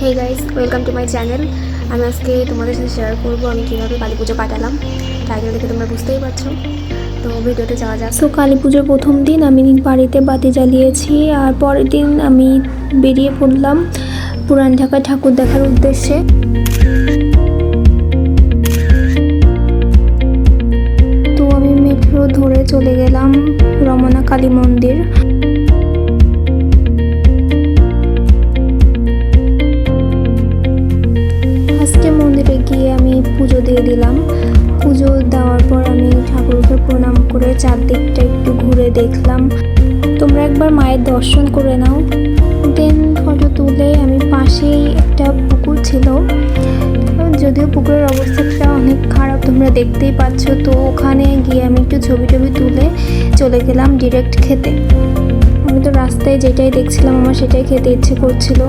Hey guys welcome to my channel আমি আজকে তোমাদের সাথে শেয়ার করব আমি কীভাবে কালী পুজো কাটালাম। টাইটেল দেখে তোমরা বুঝতেই পারছ। তো ভিডিওতে যাওয়া যাক। তো কালী পুজোর প্রথম দিন আমি বাড়িতে বাতি জ্বালিয়েছি, আর পরের দিন আমি বেরিয়ে পড়লাম পুরান ঢাকা ঠাকুর দেখার উদ্দেশ্যে। তো আমি মেট্রো ধরে চলে গেলাম রমনা কালী মন্দির। মন্দিরে গিয়ে আমি পুজো দিয়ে দিলাম। পুজো দেওয়ার পর আমি ঠাকুরকে প্রণাম করে চারদিকটা একটু ঘুরে দেখলাম। তোমরা একবার মায়ের দর্শন করে নাও। দেন ফটো তুলে আমি পাশেই একটা পুকুর ছিল। যদিও পুকুরের অবস্থাটা অনেক খারাপ, তোমরা দেখতেই পাচ্ছ। তো ওখানে গিয়ে আমি একটু ছবি টবি তুলে চলে গেলাম ডিরেক্ট খেতে। আমি তো রাস্তায় যেটাই দেখছিলাম, আমার সেটাই খেতে ইচ্ছে করছিল।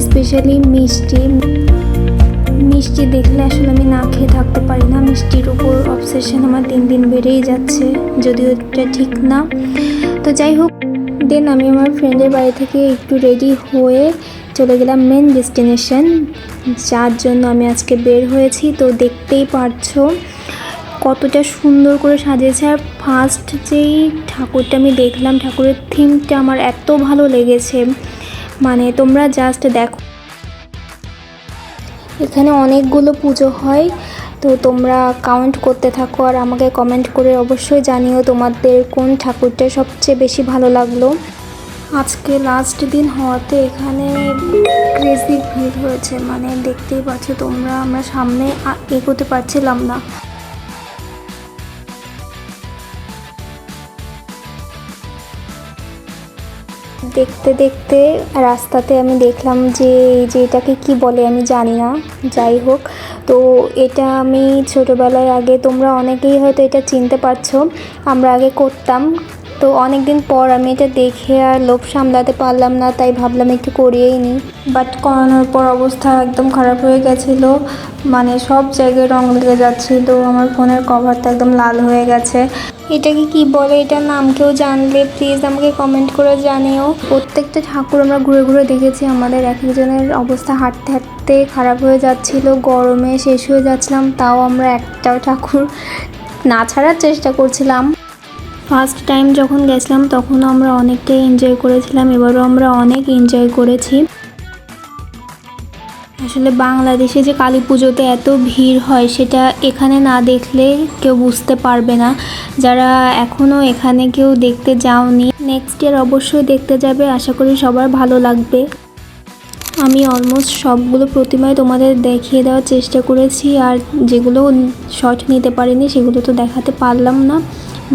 স্পেশালি মিষ্টি। মিষ্টি দেখলে আসলে আমি না খেয়ে থাকতে পারি না। মিষ্টির উপর অবসেশন আমার দিন দিন বেড়েই যাচ্ছে, যদিও এটা ঠিক না। তো যাই হোক, দেন আমি আমার ফ্রেন্ডের বাড়ি থেকে একটু রেডি হয়ে চলে গেলাম মেন ডেস্টিনেশন যার জন্য আমি আজকে বের হয়েছি। তো দেখতেই পারছ কতটা সুন্দর করে সাজিয়েছে। আর ফার্স্ট যেই ঠাকুরটা আমি দেখলাম, ঠাকুরের থিমটা আমার এত ভালো লেগেছে। মানে তোমরা জাস্ট দেখো। এখানে অনেকগুলো পুজো হয়, তো তোমরা কাউন্ট করতে থাকো আর আমাকে কমেন্ট করে অবশ্যই জানিও তোমাদের কোন ঠাকুরটা সবচেয়ে বেশি ভালো লাগল। আজকে লাস্ট দিন হওয়াতে এখানে ক্রেজি ভিড় হয়েছে মানে দেখতেই পাচ্ছ তোমরা, আমরা সামনে এগোতে পারছিলাম না। দেখতে দেখতে রাস্তাতে আমি দেখলাম যে এই যে এটাকে কি বলে আমি জানি না, যাই হোক। তো এটা আমি ছোটোবেলায় আগে তোমরা অনেকেই হয়তো এটা চিনতে পারছ, আমরা আগে করতাম। তো অনেক দিন পর আমি এটা দেখে আর লোভ সামলাতে পারলাম না, তাই ভাবলাম একটু করিয়েই নিই। বাট করানোর পর অবস্থা একদম খারাপ হয়ে গেছিল মানে সব জায়গায় রং লেগে যাচ্ছিল, আমার ফোনের কভারটা একদম লাল হয়ে গেছে। এটাকে কি বলে? এটার নাম কেউ জানলে প্লিজ আমাকে কমেন্ট করে জানিও। প্রত্যেকটা ঠাকুর আমরা ঘুরে ঘুরে দেখেছি আমাদের এক একজনের অবস্থা হাঁটতে হাঁটতে খারাপ হয়ে যাচ্ছিল গরমে শেষ হয়ে যাচ্ছিলাম তাও আমরা একটাও ঠাকুর না ছাড়ার চেষ্টা করছিলাম। ফার্স্ট টাইম যখন গেছিলাম তখন আমরা অনেকটাই এনজয় করেছিলাম এবারও আমরা অনেক এনজয় করেছি। আসলে বাংলাদেশে যে কালী পুজোতে এত ভিড় হয়, সেটা এখানে না দেখলে কেউ বুঝতে পারবে না। যারা এখনও এখানে কেউ দেখতে যাওনি নেক্সট ইয়ার অবশ্যই দেখতে যাবে। আশা করি সবার ভালো লাগবে। আমি অলমোস্ট সবগুলো প্রতিমায় তোমাদের দেখিয়ে দেওয়ার চেষ্টা করেছি, আর যেগুলো শর্ট নিতে পারিনি, সেগুলো তো দেখাতে পারলাম না।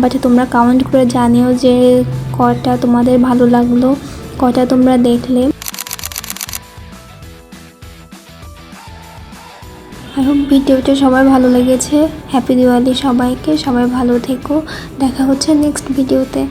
বাট তোমরা কামেন্ট করে জানিও যে কটা তোমাদের ভালো লাগল, কটা তোমরা দেখলে। আই হোপ ভিডিওটা সবার ভালো লেগেছে। হ্যাপি দিওয়ালি সবাইকে, সবাই ভালো থেকো। দেখা হচ্ছে নেক্সট ভিডিওতে